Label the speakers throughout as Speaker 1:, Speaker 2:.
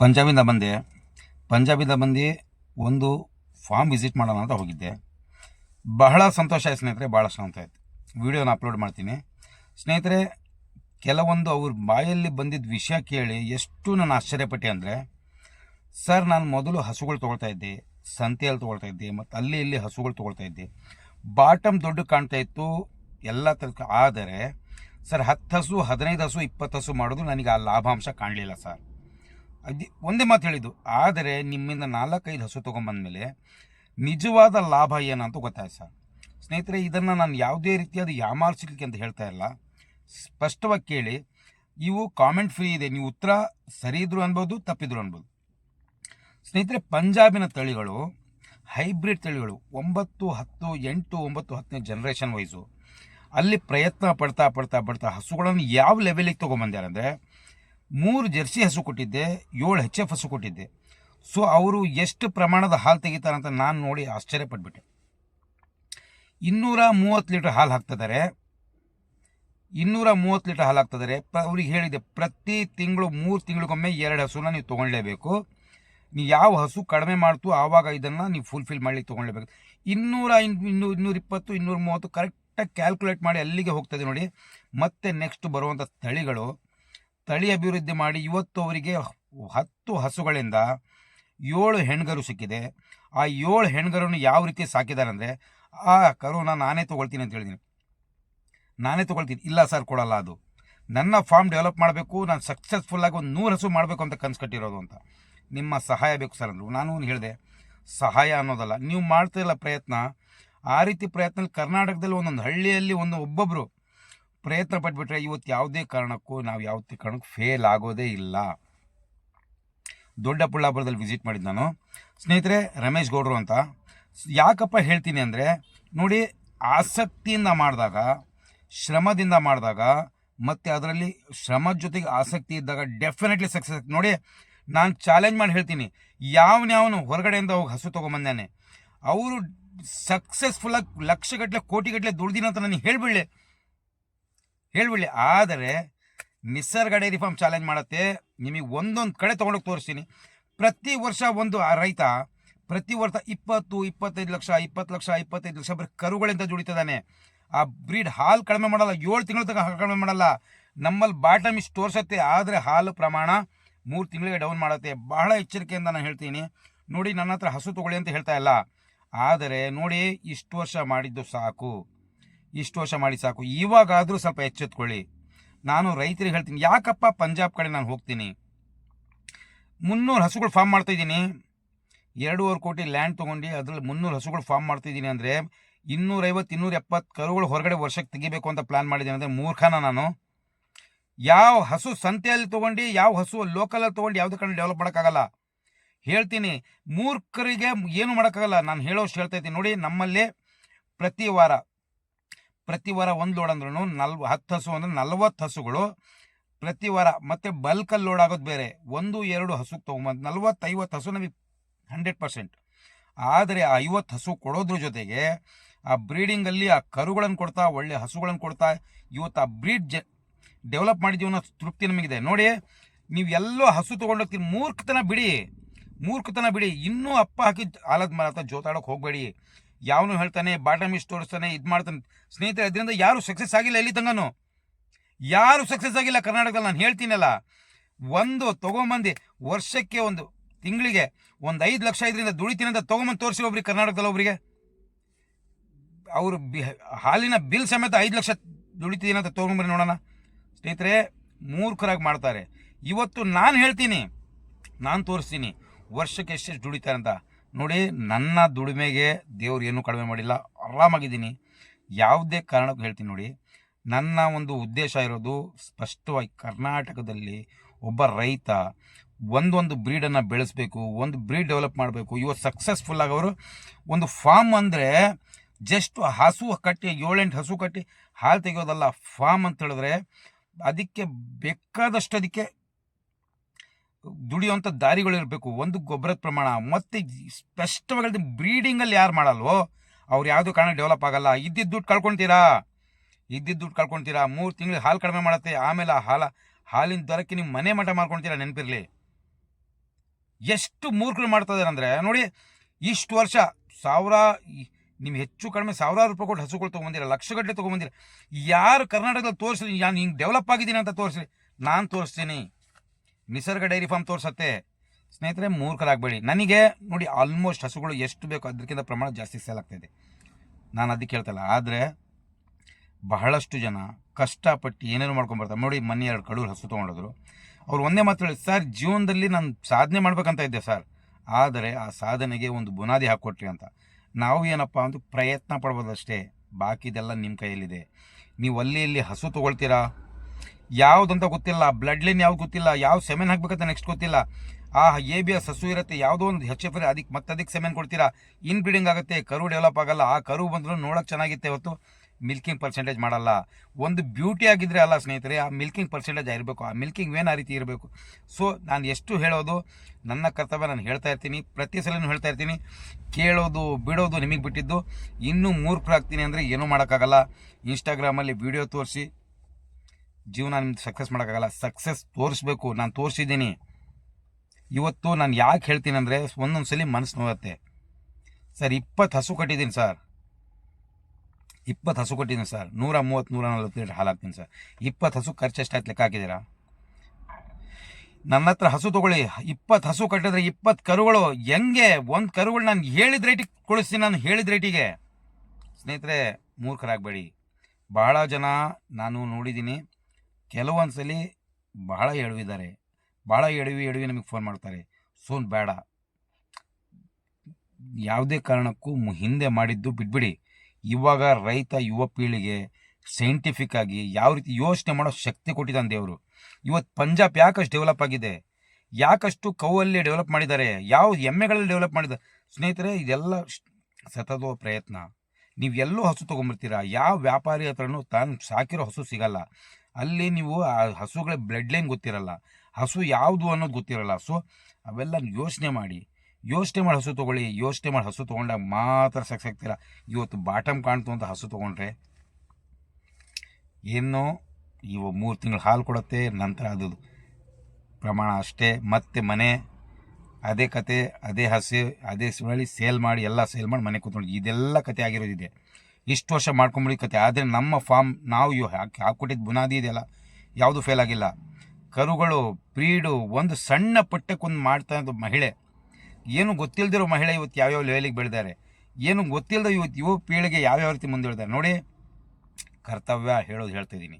Speaker 1: ಪಂಜಾಬಿಂದ ಬಂದೆ. ಪಂಜಾಬಿಂದ ಬಂದು ಒಂದು ಫಾರ್ಮ್ ವಿಸಿಟ್ ಮಾಡೋಣ ಅಂತ ಹೋಗಿದ್ದೆ. ಬಹಳ ಸಂತೋಷ ಆಯ್ತು ಸ್ನೇಹಿತರೆ ಭಾಳ ಸಂತ ಆಯ್ತು. ವಿಡಿಯೋನ ಅಪ್ಲೋಡ್ ಮಾಡ್ತೀನಿ. ಸ್ನೇಹಿತರೆ, ಕೆಲವೊಂದು ಅವ್ರ ಬಾಯಲ್ಲಿ ಬಂದಿದ್ದ ವಿಷಯ ಕೇಳಿ ಎಷ್ಟು ನಾನು ಆಶ್ಚರ್ಯಪಟ್ಟೆ ಅಂದರೆ, ಸರ್, ನಾನು ಮೊದಲು ಹಸುಗಳು ತೊಗೊಳ್ತಾ ಇದ್ದೆ, ಸಂತೆಯಲ್ಲಿ ತೊಗೊಳ್ತಾ ಇದ್ದೆ, ಮತ್ತು ಅಲ್ಲಿ ಇಲ್ಲಿ ಹಸುಗಳು ತೊಗೊಳ್ತಾ ಇದ್ದೆ. ಬಾಟಮ್ ದೊಡ್ಡ ಕಾಣ್ತಾ ಇತ್ತು, ಎಲ್ಲ ಥರ ಆದರೆ, ಸರ್, ಹತ್ತು ಹಸು, ಹದಿನೈದು ಹಸು, ಇಪ್ಪತ್ತು ಹಸು ಮಾಡೋದು ನನಗೆ ಆ ಲಾಭಾಂಶ ಕಾಣಲಿಲ್ಲ, ಸರ್. ಅದು ಒಂದೇ ಮಾತು ಹೇಳಿದ್ದು. ಆದರೆ ನಿಮ್ಮಿಂದ ನಾಲ್ಕೈದು ಹಸು ತೊಗೊಂಬಂದಮೇಲೆ ನಿಜವಾದ ಲಾಭ ಏನಂತ ಗೊತ್ತಾಯ್ತು ಸರ್. ಸ್ನೇಹಿತರೆ, ಇದನ್ನು ನಾನು ಯಾವುದೇ ರೀತಿಯಾದ ಯಾಮಾರಿಸಲಿಕ್ಕೆ ಅಂತ ಹೇಳ್ತಾ ಇಲ್ಲ. ಸ್ಪಷ್ಟವಾಗಿ ಕೇಳಿ, ಇವು ಕಾಮೆಂಟ್ ಫ್ರೀ ಇದೆ. ನೀವು ಉತ್ತರ ಸರಿ ಇದ್ರು ಅನ್ಬೋದು, ತಪ್ಪಿದ್ರು ಅನ್ಬೋದು. ಸ್ನೇಹಿತರೆ, ಪಂಜಾಬಿನ ತಳಿಗಳು, ಹೈಬ್ರಿಡ್ ತಳಿಗಳು, ಒಂಬತ್ತು, ಹತ್ತು, ಎಂಟು, ಒಂಬತ್ತು, ಹತ್ತನೇ ಜನ್ರೇಷನ್ ವೈಸು ಅಲ್ಲಿ ಪ್ರಯತ್ನ ಪಡ್ತಾ ಪಡ್ತಾ ಪಡ್ತಾ ಹಸುಗಳನ್ನು ಯಾವ ಲೆವೆಲಿಗೆ ತೊಗೊಂಬಂದ್ಯಾರ ಅಂದರೆ ಮೂರು ಜರ್ಸಿ ಹಸು ಕೊಟ್ಟಿದ್ದೆ, ಏಳು ಹೆಚ್ ಎಫ್ ಹಸು ಕೊಟ್ಟಿದ್ದೆ. ಸೊ ಅವರು ಎಷ್ಟು ಪ್ರಮಾಣದ ಹಾಲು ತೆಗಿತಾರಂತ ನಾನು ನೋಡಿ ಆಶ್ಚರ್ಯಪಟ್ಬಿಟ್ಟೆ ಇನ್ನೂರ ಮೂವತ್ತು ಲೀಟ್ರ್ ಹಾಲು ಹಾಕ್ತಿದ್ದಾರೆ. ಇನ್ನೂರ ಮೂವತ್ತು ಲೀಟ್ರ್ ಹಾಲು ಹಾಕ್ತಿದ್ದಾರೆ. ಪ ಅವ್ರಿಗೆ ಹೇಳಿದೆ, ಪ್ರತಿ ತಿಂಗಳು, ಮೂರು ತಿಂಗಳಿಗೊಮ್ಮೆ ಎರಡು ಹಸುನ ನೀವು ತೊಗೊಳ್ಳೇಬೇಕು ನೀವು ಯಾವ ಹಸು ಕಡಿಮೆ ಮಾಡ್ತು ಆವಾಗ ಇದನ್ನು ನೀವು ಫುಲ್ಫಿಲ್ ಮಾಡ್ಲಿಕ್ಕೆ ತೊಗೊಳ್ಳೇಬೇಕು ಇನ್ನೂರ ಇನ್ನೂ, ಇನ್ನೂರ ಇಪ್ಪತ್ತು, ಇನ್ನೂರ ಮೂವತ್ತು ಕರೆಕ್ಟಾಗಿ ಕ್ಯಾಲ್ಕುಲೇಟ್ ಮಾಡಿ ಅಲ್ಲಿಗೆ ಹೋಗ್ತದೆ ನೋಡಿ. ಮತ್ತೆ ನೆಕ್ಸ್ಟ್ ಬರುವಂಥ ತಳಿಗಳು ತಳಿ ಅಭಿವೃದ್ಧಿ ಮಾಡಿ ಇವತ್ತು ಅವರಿಗೆ ಹತ್ತು ಹಸುಗಳಿಂದ ಏಳು ಹೆಣ್ಗರು ಸಿಕ್ಕಿದೆ. ಆ ಏಳು ಹೆಣ್ಗರನ್ನು ಯಾವ ರೀತಿ ಸಾಕಿದ್ದಾರೆ ಅಂದರೆ, ಆ ಕರುನ ನಾನೇ ತೊಗೊಳ್ತೀನಿ ಅಂತ ಹೇಳಿದ್ದೀನಿ ನಾನೇ ತೊಗೊಳ್ತೀನಿ. ಇಲ್ಲ ಸರ್, ಕೊಡಲ್ಲ ಅದು. ನನ್ನ ಫಾರ್ಮ್ ಡೆವಲಪ್ ಮಾಡಬೇಕು, ನಾನು ಸಕ್ಸಸ್ಫುಲ್ಲಾಗಿ ಒಂದು ನೂರು ಹಸು ಮಾಡಬೇಕು ಅಂತ ಕನ್ಸು ಕಟ್ಟಿರೋದು ಅಂತ. ನಿಮ್ಮ ಸಹಾಯ ಬೇಕು ಸರ್ ಅಂದರು. ನಾನು ಹೇಳಿದೆ, ಸಹಾಯ ಅನ್ನೋದಲ್ಲ. ನೀವು ಮಾಡ್ತಿರಲ್ಲ ಪ್ರಯತ್ನ, ಆ ರೀತಿ ಪ್ರಯತ್ನ ಕರ್ನಾಟಕದಲ್ಲಿ ಒಂದೊಂದು ಹಳ್ಳಿಯಲ್ಲಿ ಒಂದು ಒಬ್ಬೊಬ್ಬರು ಪ್ರಯತ್ನ ಪಟ್ಬಿಟ್ರೆ ಇವತ್ತು ಯಾವುದೇ ಕಾರಣಕ್ಕೂ ನಾವು ಯಾವುದೇ ಕಾರಣಕ್ಕೂ ಫೇಲ್ ಆಗೋದೇ ಇಲ್ಲ. ದೊಡ್ಡ ಪುಳ್ಳಾಪುರದಲ್ಲಿ ವಿಸಿಟ್ ಮಾಡಿದ್ದು ನಾನು. ಸ್ನೇಹಿತರೆ, ರಮೇಶ್ ಗೌಡ್ರು ಅಂತ. ಯಾಕಪ್ಪ ಹೇಳ್ತೀನಿ ಅಂದರೆ, ನೋಡಿ ಆಸಕ್ತಿಯಿಂದ ಮಾಡಿದಾಗ, ಶ್ರಮದಿಂದ ಮಾಡಿದಾಗ, ಮತ್ತು ಅದರಲ್ಲಿ ಶ್ರಮದ ಜೊತೆಗೆ ಆಸಕ್ತಿ ಇದ್ದಾಗ ಡೆಫಿನೆಟ್ಲಿ ಸಕ್ಸಸ್ ನೋಡಿ, ನಾನು ಚಾಲೆಂಜ್ ಮಾಡಿ ಹೇಳ್ತೀನಿ. ಯಾವನ್ಯಾವನು ಹೊರಗಡೆಯಿಂದ ಹೋಗಿ ಹಸು ತೊಗೊಂಬಂದಾನೆ ಅವರು ಸಕ್ಸಸ್ಫುಲ್ಲಾಗಿ ಲಕ್ಷಗಟ್ಟಲೆ, ಕೋಟಿಗಟ್ಟಲೆ ದುಡ್ದಿನ ಅಂತ ನನಗೆ ಹೇಳ್ಬಿಡ್ಲಿ. ಹೇಳ್ಬಿಡ್ಲಿ, ಆದರೆ ನಿಸರ್ಗ ಡೈರಿ ಫಾರ್ಮ್ ಚಾಲೆಂಜ್ ಮಾಡುತ್ತೆ. ನಿಮಗೆ ಒಂದೊಂದು ಕಡೆ ತೊಗೊಂಡೋಗಿ ತೋರಿಸ್ತೀನಿ. ಪ್ರತಿ ವರ್ಷ ಒಂದು, ಆ ರೈತ ಪ್ರತಿ ವರ್ಷ ಇಪ್ಪತ್ತು, ಇಪ್ಪತ್ತೈದು ಲಕ್ಷ, ಇಪ್ಪತ್ತು ಲಕ್ಷ, ಇಪ್ಪತ್ತೈದು ಲಕ್ಷ ಬರೀ ಕರುಗಳಿಂದ ದುಡಿತದಾನೆ ಆ ಬ್ರೀಡ್ ಹಾಲು ಕಡಿಮೆ ಮಾಡಲ್ಲ, ಏಳು ತಿಂಗಳ ತನಕ ಕಡಿಮೆ ಮಾಡಲ್ಲ. ನಮ್ಮಲ್ಲಿ ಬಾಟಮ್ ಇಷ್ಟು ತೋರಿಸುತ್ತೆ, ಆದರೆ ಹಾಲು ಪ್ರಮಾಣ ಮೂರು ತಿಂಗಳಿಗೆ ಡೌನ್ ಮಾಡುತ್ತೆ. ಬಹಳ ಎಚ್ಚರಿಕೆಯಿಂದ ನಾನು ಹೇಳ್ತೀನಿ. ನೋಡಿ, ನನ್ನ ಹತ್ರ ಹಸು ತೊಗೊಳ್ಳಿ ಅಂತ ಹೇಳ್ತಾ ಇಲ್ಲ. ಆದರೆ ನೋಡಿ, ಇಷ್ಟು ವರ್ಷ ಮಾಡಿದ್ದು ಸಾಕು. ಇಷ್ಟು ವರ್ಷ ಮಾಡಿ ಸಾಕು. ಇವಾಗಾದರೂ ಸ್ವಲ್ಪ ಎಚ್ಚೆತ್ಕೊಳ್ಳಿ. ನಾನು ರೈತರಿಗೆ ಹೇಳ್ತೀನಿ, ಯಾಕಪ್ಪ ಪಂಜಾಬ್ ಕಡೆ ನಾನು ಹೋಗ್ತೀನಿ? ಮುನ್ನೂರು ಹಸುಗಳು ಫಾರ್ಮ್ ಮಾಡ್ತಾಯಿದ್ದೀನಿ ಎರಡೂವರೆ ಕೋಟಿ ಲ್ಯಾಂಡ್ ತೊಗೊಂಡು ಅದರಲ್ಲಿ ಮುನ್ನೂರು ಹಸುಗಳು ಫಾರ್ಮ್ ಮಾಡ್ತಿದ್ದೀನಿ ಅಂದರೆ ಇನ್ನೂರೈವತ್ತು ಇನ್ನೂರ ಎಪ್ಪತ್ತು ಕರುಗಳು ಹೊರಗಡೆ ವರ್ಷಕ್ಕೆ ತೆಗಿಬೇಕು ಅಂತ ಪ್ಲ್ಯಾನ್ ಮಾಡಿದ್ದೀನಿ ಅಂದರೆ ಮೂರ್ಖನ ನಾನು. ಯಾವ ಹಸು ಸಂತೆಯಲ್ಲಿ ತೊಗೊಂಡು, ಯಾವ ಹಸು ಲೋಕಲಲ್ಲಿ ತೊಗೊಂಡು ಯಾವುದೇ ಕಡೆ ಡೆವಲಪ್ ಮಾಡೋಕ್ಕಾಗಲ್ಲ. ಹೇಳ್ತೀನಿ, ಮೂರ್ಖರಿಗೆ ಏನು ಮಾಡೋಕ್ಕಾಗಲ್ಲ. ನಾನು ಹೇಳೋಷ್ಟು ಹೇಳ್ತಾ ಇದ್ದೀನಿ. ನೋಡಿ, ನಮ್ಮಲ್ಲಿ ಪ್ರತಿ ವಾರ ಪ್ರತಿ ವಾರ ಒಂದು ಲೋಡ್ ಅಂದ್ರೂ ನಲ್ವ ಹತ್ತು ಹಸು ಅಂದರೆ ನಲ್ವತ್ತು ಹಸುಗಳು. ಪ್ರತಿ ವಾರ ಮತ್ತು ಬಲ್ಕಲ್ಲಿ ಲೋಡ್ ಆಗೋದು ಬೇರೆ. ಒಂದು, ಎರಡು ಹಸುಗೆ ತೊಗೊಂಬಂದು ನಲ್ವತ್ತೈವತ್ತು ಹಸು ನಮಗೆ ಹಂಡ್ರೆಡ್ ಪರ್ಸೆಂಟ್ ಆದರೆ ಆ ಐವತ್ತು ಹಸು ಕೊಡೋದ್ರ ಜೊತೆಗೆ ಆ ಬ್ರೀಡಿಂಗಲ್ಲಿ ಆ ಕರುಗಳನ್ನು ಕೊಡ್ತಾ, ಒಳ್ಳೆ ಹಸುಗಳನ್ನು ಕೊಡ್ತಾ, ಇವತ್ತು ಆ ಬ್ರೀಡ್ ಜ ಡೆವಲಪ್ ಮಾಡಿದ್ದೀವಿ ಅನ್ನೋ ತೃಪ್ತಿ ನಮಗಿದೆ. ನೋಡಿ, ನೀವು ಎಲ್ಲೋ ಹಸು ತೊಗೊಂಡೋಗ್ತೀನಿ ಮೂರ್ಖತನ ಬಿಡಿ. ಮೂರ್ಖತನ ಬಿಡಿ. ಇನ್ನೂ ಅಪ್ಪ ಹಾಕಿ ಆಲದ ಮರ ಜೋತಾಡೋಕೆ ಹೋಗಬೇಡಿ. ಯಾವನು ಹೇಳ್ತಾನೆ, ಬಾಟಮ್ ಇಷ್ಟು ತೋರಿಸ್ತಾನೆ, ಇದು ಮಾಡ್ತಾನೆ. ಸ್ನೇಹಿತರೆ ಅದರಿಂದ ಯಾರು ಸಕ್ಸಸ್ ಆಗಿಲ್ಲ ಎಲ್ಲಿ ತಂಗನು? ಯಾರು ಸಕ್ಸಸ್ ಆಗಿಲ್ಲ ಕರ್ನಾಟಕದಲ್ಲಿ, ನಾನು ಹೇಳ್ತೀನಲ್ಲ. ಒಂದು ತೊಗೊಂಬಂದು, ವರ್ಷಕ್ಕೆ ಒಂದು ತಿಂಗಳಿಗೆ ಒಂದು ಐದು ಲಕ್ಷ ಇದರಿಂದ ದುಡಿತೀನಿ ಅಂತ ತೊಗೊಂಬಂದು ತೋರಿಸಿ ಒಬ್ರಿಗೆ ಕರ್ನಾಟಕದಲ್ಲಿ ಒಬ್ರಿಗೆ? ಅವರು ಬಿ, ಹಾಲಿನ ಬಿಲ್ ಸಮೇತ ಐದು ಲಕ್ಷ ದುಡಿತೀನಿ ಅಂತ ತೊಗೊಂಬರಿ ನೋಡೋಣ. ಸ್ನೇಹಿತರೆ, ಮೂರ್ಖರಾಗಿ ಮಾಡ್ತಾರೆ. ಇವತ್ತು ನಾನು ಹೇಳ್ತೀನಿ, ನಾನು ತೋರಿಸ್ತೀನಿ, ವರ್ಷಕ್ಕೆ ಎಷ್ಟೆಷ್ಟು ದುಡಿತಾರೆ ಅಂತ ನೋಡಿ, ನನ್ನ ದುಡಿಮೆಗೆ ದೇವ್ರು ಏನೂ ಕಡಿಮೆ ಮಾಡಿಲ್ಲ. ಆರಾಮಾಗಿದ್ದೀನಿ. ಯಾವುದೇ ಕಾರಣಕ್ಕೂ ಹೇಳ್ತೀನಿ ನೋಡಿ, ನನ್ನ ಒಂದು ಉದ್ದೇಶ ಇರೋದು ಸ್ಪಷ್ಟವಾಗಿ ಕರ್ನಾಟಕದಲ್ಲಿ ಒಬ್ಬ ರೈತ ಒಂದೊಂದು ಬ್ರೀಡನ್ನು ಬೆಳೆಸಬೇಕು, ಒಂದು ಬ್ರೀಡ್ ಡೆವಲಪ್ ಮಾಡಬೇಕು. ಇವತ್ತು ಸಕ್ಸಸ್ಫುಲ್ ಆಗೋರು ಒಂದು ಫಾರ್ಮ್ ಅಂದರೆ ಜಸ್ಟ್ ಹಸು ಕಟ್ಟಿ, ಏಳೆಂಟು ಹಸು ಕಟ್ಟಿ ಹಾಲು ತೆಗೆಯೋದಲ್ಲ ಫಾರ್ಮ್ ಅಂತ ಹೇಳಿದ್ರೆ ಅದಕ್ಕೆ ಬೇಕಾದಷ್ಟು ಅದಕ್ಕೆ ದುಡಿಯುವಂಥ ದಾರಿಗಳಿರಬೇಕು ಒಂದು ಗೊಬ್ಬರದ ಪ್ರಮಾಣ, ಮತ್ತು ಸ್ಪಷ್ಟವಾಗಿ ಬ್ರೀಡಿಂಗಲ್ಲಿ ಯಾರು ಮಾಡಲ್ವೋ, ಅವ್ರು ಯಾವುದೋ ಕಾರಣ ಡೆವಲಪ್ ಆಗಲ್ಲ. ಇದ್ದಿದ್ದು ದುಡ್ಡು ಕಳ್ಕೊಳ್ತೀರಾ ಇದ್ದಿದ್ದು ದುಡ್ಡು ಕಳ್ಕೊಳ್ತೀರಾ ಮೂರು ತಿಂಗಳು ಹಾಲು ಕಡಿಮೆ ಮಾಡುತ್ತೆ. ಆಮೇಲೆ ಆ ಹಾಲ, ಹಾಲಿನ ದರಕ್ಕೆ ನಿಮ್ಮ ಮನೆ ಮಠ ಮಾಡ್ಕೊಳ್ತೀರಾ ನೆನಪಿರಲಿ? ಎಷ್ಟು ಮೂರ್ಖರು ಮಾಡ್ತಾ ಅಂದರೆ, ನೋಡಿ, ಇಷ್ಟು ವರ್ಷ ಸಾವಿರ ನೀವು ಹೆಚ್ಚು ಕಡಿಮೆ ಸಾವಿರಾರು ರೂಪಾಯಿ ಕೊಟ್ಟು ಹಸುಗಳು ತೊಗೊಂಬಂದಿರ, ಲಕ್ಷಗಟ್ಟಲೆ ತೊಗೊಂಬಂದಿರ. ಯಾರು ಕರ್ನಾಟಕದಲ್ಲಿ ತೋರಿಸ್ರಿ ನಾನು ಹಿಂಗೆ ಡೆವಲಪ್ ಆಗಿದ್ದೀನಿ ಅಂತ ತೋರಿಸ್ರಿ. ನಾನು ತೋರಿಸ್ತೀನಿ. ನಿಸರ್ಗ ಡೈರಿ ಫಾರ್ಮ್ ತೋರಿಸತ್ತೆ. ಸ್ನೇಹಿತರೆ ಮೂರ್ಖರಾಗಬೇಡಿ ನನಗೆ ನೋಡಿ ಆಲ್ಮೋಸ್ಟ್ ಹಸುಗಳು ಎಷ್ಟು ಬೇಕು ಅದಕ್ಕಿಂತ ಪ್ರಮಾಣ ಜಾಸ್ತಿ ಸೇಲ್ ಆಗ್ತಾಯಿದೆ ನಾನು ಅದಕ್ಕೆ ಹೇಳ್ತಲ್ಲ, ಆದರೆ ಬಹಳಷ್ಟು ಜನ ಕಷ್ಟಪಟ್ಟು ಏನೇನು ಮಾಡ್ಕೊಂಬರ್ತಾರೆ ನೋಡಿ ಮನೆ ಎರಡು ಕಡೂರು ಹಸು ತೊಗೊಂಡಿದ್ರು. ಅವ್ರು ಒಂದೇ ಮಾತು ಹೇಳಿ, ಸರ್, ಜೀವನದಲ್ಲಿ ನಾನು ಸಾಧನೆ ಮಾಡ್ಬೇಕಂತ ಇದ್ದೆ, ಸರ್. ಆದರೆ ಆ ಸಾಧನೆಗೆ ಒಂದು ಬುನಾದಿ ಹಾಕ್ಕೊಟ್ರಿ ಅಂತ. ನಾವು ಏನಪ್ಪ ಅಂತ ಪ್ರಯತ್ನ ಪಡ್ಬೋದಷ್ಟೇ. ಬಾಕಿದೆಲ್ಲ ನಿಮ್ಮ ಕೈಯಲ್ಲಿದೆ. ನೀವು ಅಲ್ಲಿ ಇಲ್ಲಿ ಹಸು ತೊಗೊಳ್ತೀರಾ? ಯಾವುದಂತ ಗೊತ್ತಿಲ್ಲ ಬ್ಲಡ್ ಲೈನ್ ಯಾವ್ದು ಗೊತ್ತಿಲ್ಲ, ಯಾವ ಸೆಮೆನ್ ಹಾಕ್ಬೇಕಂತ ನೆಕ್ಸ್ಟ್ ಗೊತ್ತಿಲ್ಲ. ಆ ಎ ಬಿ ಎಸ್ ಹಸು ಇರುತ್ತೆ, ಯಾವುದೋ ಒಂದು ಹೆಚ್ ಎಫ್ ಅದಕ್ಕೆ ಮತ್ತೆ ಅದಕ್ಕೆ ಸೆಮೆನ್ ಕೊಡ್ತೀರಾ? ಇನ್ ಬ್ರೀಡಿಂಗ್ ಆಗುತ್ತೆ, ಕರು ಡೆವಲಪ್ ಆಗಲ್ಲ, ಆ ಕರು ಬಂದರೂ ನೋಡೋಕೆ ಚೆನ್ನಾಗಿತ್ತೆ ಹೊತ್ತು ಮಿಲ್ಕಿಂಗ್ ಪರ್ಸೆಂಟೇಜ್ ಮಾಡಲ್ಲ. ಒಂದು ಬ್ಯೂಟಿ ಆಗಿದ್ರೆ ಅಲ್ಲ ಸ್ನೇಹಿತರೆ, ಆ ಮಿಲ್ಕಿಂಗ್ ಪರ್ಸೆಂಟೇಜ್ ಇರಬೇಕು ಆ ಮಿಲ್ಕಿಂಗ್ ವೇನ್ ಆ ರೀತಿ ಇರಬೇಕು. ಸೊ ನಾನು ಎಷ್ಟು ಹೇಳೋದು, ನನ್ನ ಕರ್ತವ್ಯ ನಾನು ಹೇಳ್ತಾ ಇರ್ತೀನಿ, ಪ್ರತಿ ಸಲನೂ ಹೇಳ್ತಾ ಇರ್ತೀನಿ. ಕೇಳೋದು, ಬಿಡೋದು ನಿಮಗೆ ಬಿಟ್ಟಿದ್ದು, ಇನ್ನೂ ಮೂರ್ಖರಾಗ್ತೀನಿ ಅಂದರೆ ಏನೂ ಮಾಡೋಕ್ಕಾಗಲ್ಲ. ಇನ್ಸ್ಟಾಗ್ರಾಮಲ್ಲಿ ವಿಡಿಯೋ ತೋರಿಸಿ ಜೀವನ ನಿಮ್ದು ಸಕ್ಸಸ್ ಮಾಡೋಕ್ಕಾಗಲ್ಲ. ಸಕ್ಸಸ್ ತೋರಿಸ್ಬೇಕು. ನಾನು ತೋರಿಸಿದ್ದೀನಿ. ಇವತ್ತು ನಾನು ಯಾಕೆ ಹೇಳ್ತೀನಿ ಅಂದರೆ ಒಂದೊಂದು ಸಲ ಮನಸ್ಸು ನೋಡುತ್ತೆ ಸರ್, ಇಪ್ಪತ್ತು ಹಸು ಕಟ್ಟಿದ್ದೀನಿ ಸರ್. ಇಪ್ಪತ್ತು ಹಸು ಕಟ್ಟಿದ್ದೀನಿ ಸರ್. ನೂರ ಮೂವತ್ತು, ನೂರ ನಲ್ವತ್ತು ಲೀಟ್ರ್ ಹಾಲು ಹಾಕ್ತೀನಿ ಸರ್. ಇಪ್ಪತ್ತು ಹಸು ಖರ್ಚು ಎಷ್ಟಾಯ್ತು ಲೆಕ್ಕ ಹಾಕಿದ್ದೀರಾ? ನನ್ನ ಹತ್ರ ಹಸು ತೊಗೊಳ್ಳಿ. ಇಪ್ಪತ್ತು ಹಸು ಕಟ್ಟಿದ್ರೆ ಇಪ್ಪತ್ತು ಕರುಗಳು. ಹೆಂಗೆ? ಒಂದು ಕರುಗಳು ನಾನು ಹೇಳಿದ ರೇಟಿಗೆ ಕೊಳಿಸ್ತೀನಿ ನಾನು ಹೇಳಿದ ರೇಟಿಗೆ ಸ್ನೇಹಿತರೆ, ಮೂರ್ಖರಾಗಬೇಡಿ. ಬಹಳ ಜನ ನಾನು ನೋಡಿದ್ದೀನಿ. ಕೆಲವೊಂದು ಸಲ ಬಹಳ ಎಡವಿದ್ದಾರೆ. ಭಾಳ ಎಡವಿ ಎಡವಿ ನಮಗೆ ಫೋನ್ ಮಾಡ್ತಾರೆ. ಸೋನ್ ಬೇಡ. ಯಾವುದೇ ಕಾರಣಕ್ಕೂ ಹಿಂದೆ ಮಾಡಿದ್ದು ಬಿಟ್ಬಿಡಿ. ಇವಾಗ ರೈತ ಯುವ ಪೀಳಿಗೆ ಸೈಂಟಿಫಿಕ್ ಆಗಿ ಯಾವ ರೀತಿ ಯೋಚನೆ ಮಾಡೋ ಶಕ್ತಿ ಕೊಟ್ಟಿದ್ದಾನೆ ದೇವರು. ಇವತ್ತು ಪಂಜಾಬ್ ಯಾಕಷ್ಟು ಡೆವಲಪ್ ಆಗಿದೆ? ಯಾಕಷ್ಟು ಕೌವಲ್ಲಿ ಡೆವಲಪ್ ಮಾಡಿದ್ದಾರೆ? ಯಾವ ಎಮ್ಮೆಗಳಲ್ಲಿ ಡೆವಲಪ್ ಮಾಡಿದ್ದಾರೆ ಸ್ನೇಹಿತರೆ, ಇದೆಲ್ಲ ಸತತೋ ಪ್ರಯತ್ನ. ನೀವು ಎಲ್ಲೂ ಹಸು ತೊಗೊಂಬರ್ತೀರಾ? ಯಾವ ವ್ಯಾಪಾರಿ ಹತ್ರನೂ ತಾನು ಸಾಕಿರೋ ಹಸು ಸಿಗಲ್ಲ. ಅಲ್ಲಿ ನೀವು ಆ ಹಸುಗಳ ಬ್ಲಡ್ ಲೈನ್ ಗೊತ್ತಿರಲ್ಲ. ಹಸು ಯಾವುದು ಅನ್ನೋದು ಗೊತ್ತಿರಲ್ಲ. ಸೊ ಅವೆಲ್ಲ ಯೋಚನೆ ಮಾಡಿ. ಯೋಚನೆ ಮಾಡಿ ಹಸು ತೊಗೊಳ್ಳಿ. ಯೋಚನೆ ಮಾಡಿ ಹಸು ತೊಗೊಂಡಾಗ ಮಾತ್ರ ಆಗ್ತೀರಾ? ಇವತ್ತು ಬಾಟಮ್ ಕಾಣ್ತು ಅಂತ ಹಸು ತೊಗೊಂಡ್ರೆ. ಏನು ಇವು ಮೂರು ತಿಂಗಳು ಹಾಲು ಕೊಡುತ್ತೆ, ನಂತರ ಅದು ಪ್ರಮಾಣ ಅಷ್ಟೇ. ಮತ್ತೆ ಮನೆ, ಅದೇ ಕತೆ, ಅದೇ ಹಸು, ಅದೇ ಸೇಲ್ ಮಾಡಿ, ಎಲ್ಲ ಸೇಲ್ ಮಾಡಿ ಮನೆ ಕೂತ್ಕೊಂಡು ಇದೆಲ್ಲ ಕತೆ ಆಗಿರೋದಿದೆ. ಇಷ್ಟು ವರ್ಷ ಮಾಡ್ಕೊಂಬಿಡಿಕತ್ತೆ ಆದರೆ ನಮ್ಮ ಫಾರ್ಮ್ ನಾವು ಇವು ಹಾಕಿ, ಹಾಕ್ಕೊಟ್ಟಿದ್ದು ಬುನಾದಿ ಇದೆಯಲ್ಲ, ಯಾವುದು ಫೇಲ್ ಆಗಿಲ್ಲ. ಕರುಗಳು ಬ್ರೀಡು ಒಂದು ಸಣ್ಣ ಪಟ್ಟಕ್ಕೊಂದು ಮಾಡ್ತಾ ಇದ್ದು ಮಹಿಳೆ. ಏನು ಗೊತ್ತಿಲ್ಲದಿರೋ ಮಹಿಳೆ ಇವತ್ತು ಯಾವ್ಯಾವ ಲೆವೆಲಿಗೆ ಬೆಳೆದಾರೆ. ಏನು ಗೊತ್ತಿಲ್ಲದ ಇವತ್ತು ಯುವ ಪೀಳಿಗೆ ಯಾವ್ಯಾವ ರೀತಿ ಮುಂದೆ ನೋಡಿ, ಕರ್ತವ್ಯ ಹೇಳೋದು ಹೇಳ್ತಿದ್ದೀನಿ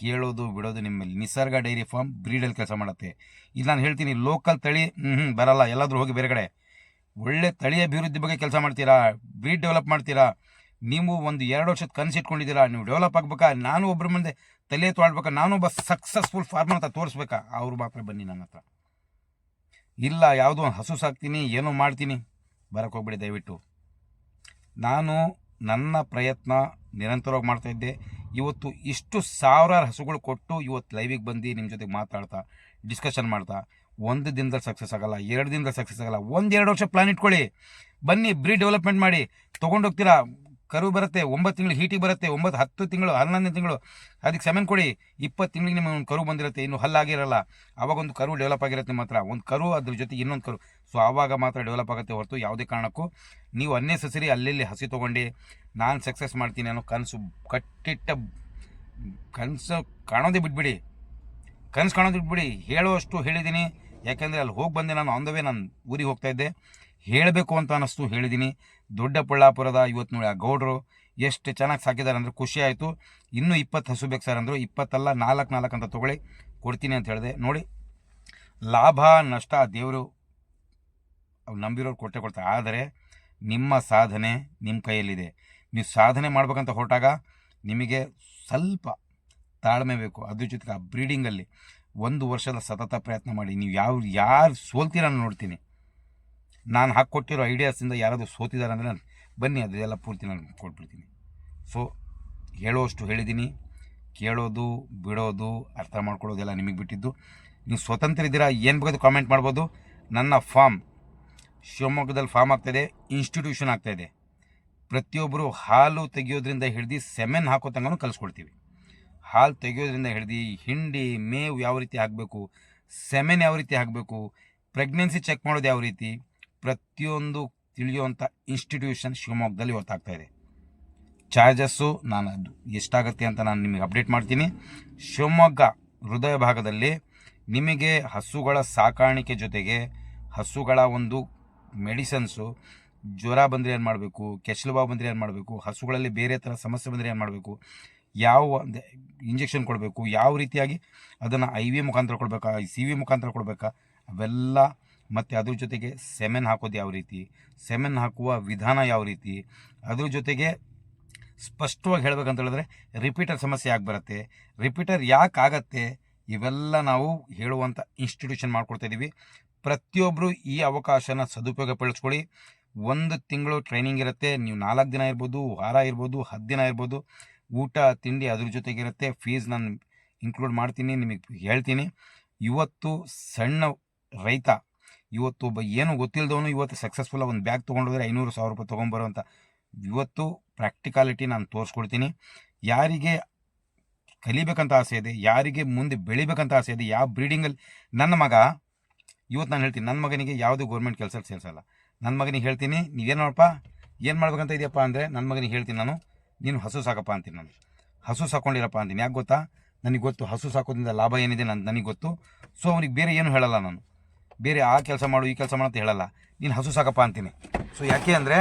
Speaker 1: ಕೇಳೋದು, ಬಿಡೋದು ನಿಮ್ಮಲ್ಲಿ. ನಿಸರ್ಗ ಡೈರಿ ಫಾರ್ಮ್ ಬ್ರೀಡಲ್ಲಿ ಕೆಲಸ ಮಾಡುತ್ತೆ. ಇಲ್ಲಿ ನಾನು ಹೇಳ್ತೀನಿ ಲೋಕಲ್ ತಳಿ ಹ್ಞೂ ಬರಲ್ಲ. ಎಲ್ಲಾದರೂ ಹೋಗಿ ಬೇರೆ ಕಡೆ. ಒಳ್ಳೆ ತಳಿ ಅಭಿವೃದ್ಧಿ ಬಗ್ಗೆ ಕೆಲಸ ಮಾಡ್ತೀರಾ? ಬ್ರೀಡ್ ಡೆವಲಪ್ ಮಾಡ್ತೀರಾ? ನೀವು ಒಂದು ಎರಡು ವರ್ಷದ ಕನಸು ಇಟ್ಕೊಂಡಿದ್ದೀರಾ, ನೀವು ಡೆವಲಪ್ ಆಗ್ಬೇಕಾ, ನಾನು ಒಬ್ಬರ ಮುಂದೆ ತಲೆ ತೊಳ್ಬೇಕಾ ನಾನು ಒಬ್ಬ ಸಕ್ಸಸ್ಫುಲ್ ಫಾರ್ಮರ್ ಅಂತ ತೋರಿಸ್ಬೇಕಾ? ಅವ್ರು ಮಾತ್ರ ಬನ್ನಿ ನನ್ನ ಹತ್ರ. ಇಲ್ಲ, ಯಾವುದೋ ಒಂದು ಹಸು ಸಾಕ್ತೀನಿ, ಏನೋ ಮಾಡ್ತೀನಿ ಬರಕ್ಕೆ ಹೋಗ್ಬಿಡಿ ದಯವಿಟ್ಟು. ನಾನು ನನ್ನ ಪ್ರಯತ್ನ ನಿರಂತರವಾಗಿ ಮಾಡ್ತಾ ಇದ್ದೆ. ಇವತ್ತು ಇಷ್ಟು ಸಾವಿರಾರು ಹಸುಗಳು ಕೊಟ್ಟು ಇವತ್ತು ಲೈವಿಗೆ ಬಂದು ನಿಮ್ಮ ಜೊತೆ ಮಾತಾಡ್ತಾ ಡಿಸ್ಕಷನ್ ಮಾಡ್ತಾ, ಒಂದು ದಿನದಲ್ಲಿ ಸಕ್ಸಸ್ ಆಗಲ್ಲ, ಎರಡು ದಿನದಲ್ಲಿ ಸಕ್ಸಸ್ ಆಗಲ್ಲ, ಒಂದು ಎರಡು ವರ್ಷ ಪ್ಲಾನ್ ಇಟ್ಕೊಳ್ಳಿ. ಬನ್ನಿ ಬ್ರೀಡ್ ಡೆವಲಪ್ಮೆಂಟ್ ಮಾಡಿ ತೊಗೊಂಡೋಗ್ತೀರಾ ಕರು ಬರುತ್ತೆ, ಒಂಬತ್ತು ತಿಂಗಳು ಹೀಟಿಗೆ ಬರುತ್ತೆ, ಒಂಬತ್ತು ಹತ್ತು ತಿಂಗಳು ಹನ್ನೊಂದನೇ ತಿಂಗಳು. ಅದಕ್ಕೆ ಸೆಮೆನ್ ಕೊಡಿ, ಇಪ್ಪತ್ತು ತಿಂಗಳಿಗೆ ನಿಮಗೆ ಒಂದು ಕರು ಬಂದಿರುತ್ತೆ, ಇನ್ನು ಹಲ್ಲಾಗಿರಲ್ಲ. ಆವಾಗ ಒಂದು ಕರು ಡೆವಲಪ್ ಆಗಿರುತ್ತೆ ಮಾತ್ರ. ಒಂದು ಕರು, ಅದ್ರ ಜೊತೆ ಇನ್ನೊಂದು ಕರು. ಸೊ ಆವಾಗ ಮಾತ್ರ ಡೆವಲಪ್ ಆಗುತ್ತೆ ಹೊರತು ಯಾವುದೇ ಕಾರಣಕ್ಕೂ. ನೀವು ಅನ್ನೆಸೆಸರಿ ಅಲ್ಲೆಲ್ಲಿ ಹಸಿ ತೊಗೊಂಡು, ನಾನು ಸಕ್ಸಸ್ ಮಾಡ್ತೀನಿ ಅನ್ನೋ ಕನಸು ಕಟ್ಟಿಟ್ಟ ಕನಸು ಕಾಣೋದೇ ಬಿಟ್ಬಿಡಿ. ಕನಸು ಕಾಣೋದು ಬಿಟ್ಬಿಡಿ. ಹೇಳುವಷ್ಟು ಹೇಳಿದ್ದೀನಿ. ಯಾಕೆಂದರೆ ಅಲ್ಲಿ ಹೋಗಿ ಬಂದೆ ನಾನು, ಆನ್ ದ ವೇ ನಾನು ಊರಿಗೆ ಹೋಗ್ತಾ ಇದ್ದೆ. ಹೇಳಬೇಕು ಅಂತ ಅನ್ನಿಸ್ತು, ಹೇಳಿದ್ದೀನಿ. ದೊಡ್ಡ ಪುಳ್ಳಾಪುರದ ಇವತ್ತು ನೋಡಿ ಆ ಗೌಡರು ಎಷ್ಟು ಚೆನ್ನಾಗಿ ಸಾಕಿದ್ದಾರೆ ಅಂದರೆ ಖುಷಿ ಆಯಿತು. ಇನ್ನೂ ಇಪ್ಪತ್ತು ಹಸು ಬೇಕು ಸರ್ ಅಂದರು, ಇಪ್ಪತ್ತಲ್ಲ ನಾಲ್ಕು ನಾಲ್ಕು ಅಂತ ತೊಗೊಳ್ಳಿ, ಕೊಡ್ತೀನಿ ಅಂತ ಹೇಳಿದೆ. ನೋಡಿ, ಲಾಭ, ನಷ್ಟ ದೇವರು ಅವ್ರು ನಂಬಿರೋರು ಕೊಟ್ಟೆ ಕೊಡ್ತಾರೆ ಆದರೆ ನಿಮ್ಮ ಸಾಧನೆ ನಿಮ್ಮ ಕೈಯಲ್ಲಿದೆ. ನೀವು ಸಾಧನೆ ಮಾಡ್ಬೇಕಂತ ಹೊರಟಾಗ ನಿಮಗೆ ಸ್ವಲ್ಪ ತಾಳ್ಮೆ ಬೇಕು. ಅದ್ರ ಜೊತೆಗೆ ಆ ಬ್ರೀಡಿಂಗಲ್ಲಿ ಒಂದು ವರ್ಷದ ಸತತ ಪ್ರಯತ್ನ ಮಾಡಿ. ನೀವು ಯಾವ ಯಾರು ಸೋಲ್ತೀರ ನೋಡ್ತೀನಿ. ನಾನು ಹಾಕ್ಕೊಟ್ಟಿರೋ ಐಡಿಯಾಸಿಂದ ಯಾರಾದರೂ ಸೋತಿದ್ದಾರೆ ಅಂದರೆ ನಾನು ಬನ್ನಿ ಅದೆಲ್ಲ ಪೂರ್ತಿ ನಾನು ಕೊಟ್ಬಿಡ್ತೀನಿ. ಸೊ ಹೇಳೋಷ್ಟು ಹೇಳಿದ್ದೀನಿ. ಕೇಳೋದು, ಬಿಡೋದು, ಅರ್ಥ ಮಾಡ್ಕೊಳ್ಳೋದೆಲ್ಲ ನಿಮಗೆ ಬಿಟ್ಟಿದ್ದು. ನೀವು ಸ್ವತಂತ್ರ ಇದ್ದೀರಾ, ಏನು ಬೇಕಾದ್ರೂ ಕಾಮೆಂಟ್ ಮಾಡ್ಬೋದು. ನನ್ನ ಫಾರ್ಮ್ ಶಿವಮೊಗ್ಗದಲ್ಲಿ ಫಾರ್ಮ್ ಆಗ್ತಾಯಿದೆ ಇನ್ಸ್ಟಿಟ್ಯೂಷನ್ ಆಗ್ತಾಯಿದೆ ಪ್ರತಿಯೊಬ್ಬರು ಹಾಲು ತೆಗೆಯೋದ್ರಿಂದ ಹಿಡ್ದು ಸೆಮೆನ್ ಹಾಕೋ ತನಕ ಕಲಿಸ್ಕೊಡ್ತೀವಿ. ಹಾಲು ತೆಗೆಯೋದ್ರಿಂದ ಹಿಡ್ದು ಹಿಂಡಿ, ಮೇವು ಯಾವ ರೀತಿ ಹಾಕಬೇಕು ಸೆಮೆನ್ ಯಾವ ರೀತಿ ಹಾಕಬೇಕು ಪ್ರೆಗ್ನೆನ್ಸಿ ಚೆಕ್ ಮಾಡೋದು ಯಾವ ರೀತಿ ಪ್ರತಿಯೊಂದು ತಿಳಿಯುವಂಥ ಇನ್ಸ್ಟಿಟ್ಯೂಷನ್ ಶಿವಮೊಗ್ಗದಲ್ಲಿ ಇವತ್ತಾಗ್ತಾ ಇದೆ. ಚಾರ್ಜಸ್ಸು ನಾನು ಅದು ಎಷ್ಟಾಗುತ್ತೆ ಅಂತ ನಾನು ನಿಮಗೆ ಅಪ್ಡೇಟ್ ಮಾಡ್ತೀನಿ. ಶಿವಮೊಗ್ಗ ಹೃದಯ ಭಾಗದಲ್ಲಿ ನಿಮಗೆ ಹಸುಗಳ ಸಾಕಾಣಿಕೆ ಜೊತೆಗೆ ಹಸುಗಳ ಒಂದು ಮೆಡಿಸನ್ಸು ಜ್ವರ ಬಂದರೆ ಏನು ಮಾಡಬೇಕು ಕೆಸಲುಬಾವು ಬಂದರೆ ಏನು ಮಾಡಬೇಕು, ಹಸುಗಳಲ್ಲಿ ಬೇರೆ ಥರ ಸಮಸ್ಯೆ ಬಂದರೆ ಏನು ಮಾಡಬೇಕು ಯಾವ ಇಂಜೆಕ್ಷನ್ ಕೊಡಬೇಕು, ಯಾವ ರೀತಿಯಾಗಿ ಅದನ್ನು ಐ ವಿ ಮುಖಾಂತರ ಕೊಡಬೇಕಾ ಸಿ ವಿ ಮುಖಾಂತರ ಕೊಡಬೇಕಾ, ಅವೆಲ್ಲ ಮತ್ತು ಅದ್ರ ಜೊತೆಗೆ ಸೆಮೆನ್ ಹಾಕೋದು ಯಾವ ರೀತಿ ಸೆಮೆನ್ ಹಾಕುವ ವಿಧಾನ ಯಾವ ರೀತಿ, ಅದ್ರ ಜೊತೆಗೆ ಸ್ಪಷ್ಟವಾಗಿ ಹೇಳಬೇಕಂತ ಹೇಳಿದ್ರೆ ರಿಪೀಟರ್ ಸಮಸ್ಯೆ ಯಾಕೆ ಬರುತ್ತೆ ರಿಪೀಟರ್ ಯಾಕೆ ಆಗತ್ತೆ, ಇವೆಲ್ಲ ನಾವು ಹೇಳುವಂಥ ಇನ್ಸ್ಟಿಟ್ಯೂಷನ್ ಮಾಡ್ಕೊಡ್ತಾ ಇದ್ದೀವಿ ಪ್ರತಿಯೊಬ್ಬರು ಈ ಅವಕಾಶನ ಸದುಪಯೋಗ ಪಡಿಸ್ಕೊಳ್ಳಿ. ಒಂದು ತಿಂಗಳು ಟ್ರೈನಿಂಗ್ ಇರುತ್ತೆ, ನೀವು ನಾಲ್ಕು ದಿನ ಇರ್ಬೋದು, ವಾರ ಇರ್ಬೋದು, ಹತ್ತು ದಿನ ಇರ್ಬೋದು ಊಟ, ತಿಂಡಿ ಅದ್ರ ಜೊತೆಗಿರುತ್ತೆ. ಫೀಸ್ ನಾನು ಇನ್ಕ್ಲೂಡ್ ಮಾಡ್ತೀನಿ, ನಿಮಗೆ ಹೇಳ್ತೀನಿ. ಇವತ್ತು ಸಣ್ಣ ರೈತ, ಇವತ್ತು ಒಬ್ಬ ಏನು ಗೊತ್ತಿಲ್ಲದವನು ಇವತ್ತು ಸಕ್ಸಸ್ಫುಲ್ ಒಂದು ಬ್ಯಾಗ್ ತೊಗೊಂಡೋದ್ರೆ ಐನೂರು ಸಾವಿರ ರೂಪಾಯಿ ತೊಗೊಂಬರುವಂಥ ಇವತ್ತು ಪ್ರಾಕ್ಟಿಕಾಲಿಟಿ ನಾನು ತೋರಿಸ್ಕೊಡ್ತೀನಿ. ಯಾರಿಗೆ ಕಲಿಬೇಕಂತ ಆಸೆ ಇದೆ, ಯಾರಿಗೆ ಮುಂದೆ ಬೆಳಿಬೇಕಂತ ಆಸೆ ಇದೆ, ಯಾವ ಬ್ರೀಡಿಂಗಲ್ಲಿ ನನ್ನ ಮಗ, ಇವತ್ತು ನಾನು ಹೇಳ್ತೀನಿ ನನ್ನ ಮಗನಿಗೆ ಯಾವುದೇ ಗೌರ್ಮೆಂಟ್ ಕೆಲಸಕ್ಕೆ ಸೇರಿಸಲ್ಲ. ನನ್ನ ಮಗನಿಗೆ ಹೇಳ್ತೀನಿ ನೀವೇನಪ್ಪ ಏನು ಮಾಡ್ಬೇಕಂತ ಇದೆಯಪ್ಪ ಅಂದರೆ ನನ್ನ ಮಗನಿಗೆ ಹೇಳ್ತೀನಿ ನಾನು. ನೀನು ಹಸು ಸಾಕಪ್ಪ ಅಂತೀನಿ ನಾನು. ಹಸು ಸಾಕೊಂಡಿರಪ್ಪ ಅಂತೀನಿ. ಯಾಕೆ ಗೊತ್ತಾ? ನನಗೆ ಗೊತ್ತು, ಹಸು ಸಾಕೋದ್ರಿಂದ ಲಾಭ ಏನಿದೆ ನನ್ನ ನನಗೆ ಗೊತ್ತು. ಸೊ ಅವನಿಗೆ ಬೇರೆ ಏನು ಹೇಳಲ್ಲ ನಾನು. ಬೇರೆ ಆ ಕೆಲಸ ಮಾಡು, ಈ ಕೆಲಸ ಮಾಡು ಅಂತ ಹೇಳಲ್ಲ. ನೀನು ಹಸು ಸಾಕಪ್ಪ ಅಂತೀನಿ. ಸೊ ಯಾಕೆ ಅಂದರೆ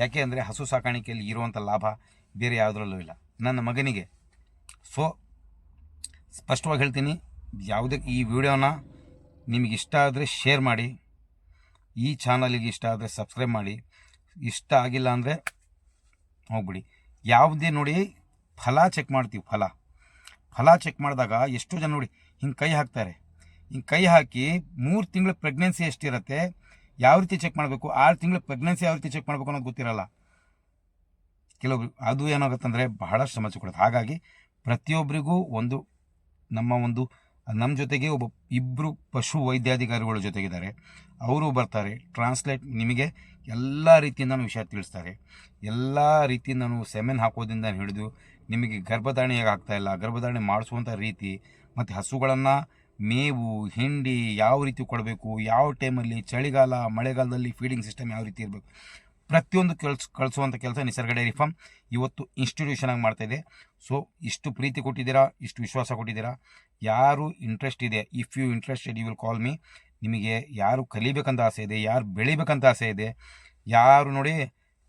Speaker 1: ಯಾಕೆ ಅಂದರೆ ಹಸು ಸಾಕಾಣಿಕೆಯಲ್ಲಿ ಇರುವಂಥ ಲಾಭ ಬೇರೆ ಯಾವುದರಲ್ಲೂ ಇಲ್ಲ. ನನ್ನ ಮಗನಿಗೆ. ಸೊ ಸ್ಪಷ್ಟವಾಗಿ ಹೇಳ್ತೀನಿ, ಯಾವುದೇ ಈ ವಿಡಿಯೋನ ನಿಮಗೆ ಇಷ್ಟ ಆದರೆ ಶೇರ್ ಮಾಡಿ, ಈ ಚಾನಲಿಗೆ ಇಷ್ಟ ಆದರೆ ಸಬ್ಸ್ಕ್ರೈಬ್ ಮಾಡಿ. ಇಷ್ಟ ಆಗಿಲ್ಲ ಅಂದರೆ ಹೋಗ್ಬಿಡಿ. ಯಾವುದೇ ನೋಡಿ ಫಲ ಚೆಕ್ ಮಾಡ್ತೀವಿ, ಫಲ. ಫಲ ಚೆಕ್ ಮಾಡಿದಾಗ ಎಷ್ಟೋ ಜನ ನೋಡಿ ಹಿಂಗೆ ಕೈ ಹಾಕ್ತಾರೆ. ಹಿಂಗೆ ಕೈ ಹಾಕಿ ಮೂರು ತಿಂಗಳ ಪ್ರೆಗ್ನೆನ್ಸಿ ಎಷ್ಟಿರುತ್ತೆ, ಯಾವ ರೀತಿ ಚೆಕ್ ಮಾಡಬೇಕು, ಆರು ತಿಂಗಳ ಪ್ರೆಗ್ನೆನ್ಸಿ ಯಾವ ರೀತಿ ಚೆಕ್ ಮಾಡಬೇಕು ಅನ್ನೋದು ಗೊತ್ತಿರಲ್ಲ. ಕೆಲವೊಬ್ರು ಅದು ಏನಾಗುತ್ತಂದರೆ ಬಹಳಷ್ಟು ಸಮಸ್ಯೆ ಕೊಡುತ್ತೆ. ಹಾಗಾಗಿ ಪ್ರತಿಯೊಬ್ಬರಿಗೂ ಒಂದು, ನಮ್ಮ ಒಂದು ನಮ್ಮ ಜೊತೆಗೆ ಒಬ್ಬ ಇಬ್ಬರು ಪಶು ವೈದ್ಯಾಧಿಕಾರಿಗಳ ಜೊತೆಗಿದ್ದಾರೆ. ಅವರು ಬರ್ತಾರೆ ಟ್ರಾನ್ಸ್ಲೇಟ್ ನಿಮಗೆ ಎಲ್ಲ ರೀತಿಯಿಂದನೂ ವಿಷಯ ತಿಳಿಸ್ತಾರೆ. ಎಲ್ಲ ರೀತಿಯಿಂದನು ಸೆಮೆನ್ ಹಾಕೋದಿಂದ ಹಿಡಿದು ನಿಮಗೆ ಗರ್ಭಧಾರಣೆ ಹೇಗೆ ಆಗ್ತಾ ಇಲ್ಲ, ಗರ್ಭಧಾರಣೆ ಮಾಡಿಸುವಂಥ ರೀತಿ ಮತ್ತು ಹಸುಗಳನ್ನು ಮೇವು, ಹಿಂಡಿ ಯಾವ ರೀತಿ ಕೊಡಬೇಕು, ಯಾವ ಟೈಮಲ್ಲಿ ಚಳಿಗಾಲ, ಮಳೆಗಾಲದಲ್ಲಿ ಫೀಡಿಂಗ್ ಸಿಸ್ಟಮ್ ಯಾವ ರೀತಿ ಇರಬೇಕು ಪ್ರತಿಯೊಂದು ಕೆಲ್ಸ ಕಳಿಸುವಂಥ ಕೆಲಸ ನಿಸರ್ಗ ಡೈರಿ ಫಾರ್ಮ್ ಇವತ್ತು ಇನ್ಸ್ಟಿಟ್ಯೂಷನ್ ಆಗಿ ಮಾಡ್ತಾ ಇದೆ. ಸೊ ಇಷ್ಟು ಪ್ರೀತಿ ಕೊಟ್ಟಿದ್ದೀರಾ? ಇಷ್ಟು ವಿಶ್ವಾಸ ಕೊಟ್ಟಿದ್ದೀರಾ? ಯಾರು ಇಂಟ್ರೆಸ್ಟ್ ಇದೆ? If you interested you will call me ನಿಮಗೆ ಯಾರು ಕಲಿಬೇಕಂತ ಆಸೆ ಇದೆ? ಯಾರು ಬೆಳಿಬೇಕಂತ ಆಸೆ ಇದೆ? ಯಾರು ನೋಡಿ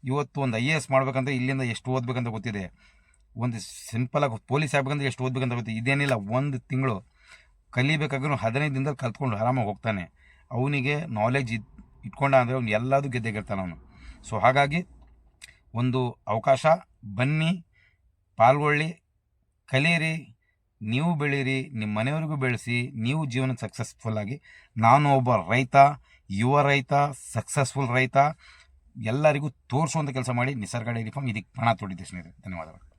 Speaker 1: ಇವತ್ತು ಒಂದು ಐ ಎ ಎಸ್ ಮಾಡ್ಬೇಕಂತ ಇಲ್ಲಿಂದ ಎಷ್ಟು ಓದಬೇಕಂತ ಗೊತ್ತಿದೆ. ಒಂದು ಸಿಂಪಲಾಗಿ ಪೊಲೀಸ್ ಆಗ್ಬೇಕಂದ್ರೆ ಎಷ್ಟು ಓದಬೇಕಂತ ಗೊತ್ತಿದೆ. ಇದೇನಿಲ್ಲ, ಒಂದು ತಿಂಗಳು. ಕಲಿಬೇಕಾದ್ರೂ ಹದಿನೈದು ದಿನದಲ್ಲಿ ಕಲ್ತ್ಕೊಂಡು ಆರಾಮಾಗಿ ಹೋಗ್ತಾನೆ. ಅವನಿಗೆ ನಾಲೆಜ್ ಇಟ್ಕೊಂಡ ಅಂದರೆ ಅವ್ನು ಎಲ್ಲದೂ ಗೆದ್ದೆಗಿರ್ತಾನೆ ಅವನು. ಸೊ ಹಾಗಾಗಿ ಒಂದು ಅವಕಾಶ, ಬನ್ನಿ, ಪಾಲ್ಗೊಳ್ಳಿ ಕಲೀರಿ ನೀವು ಬೆಳೀರಿ, ನಿಮ್ಮ ಮನೆಯವ್ರಿಗೂ ಬೆಳೆಸಿ, ನೀವು ಜೀವನ ಸಕ್ಸಸ್ಫುಲ್ಲಾಗಿ ನಾನು ಒಬ್ಬ ರೈತ, ಯುವ ರೈತ ಸಕ್ಸಸ್ಫುಲ್ ರೈತ, ಎಲ್ಲರಿಗೂ ತೋರಿಸುವಂಥ ಕೆಲಸ ಮಾಡಿ ನಿಸರ್ಗ ಡೈರಿ ಇದಕ್ಕೆ ಪಣ ತೊಡಿದ್ದೆ ಸ್ನೇಹಿತರೆ. ಧನ್ಯವಾದಗಳು.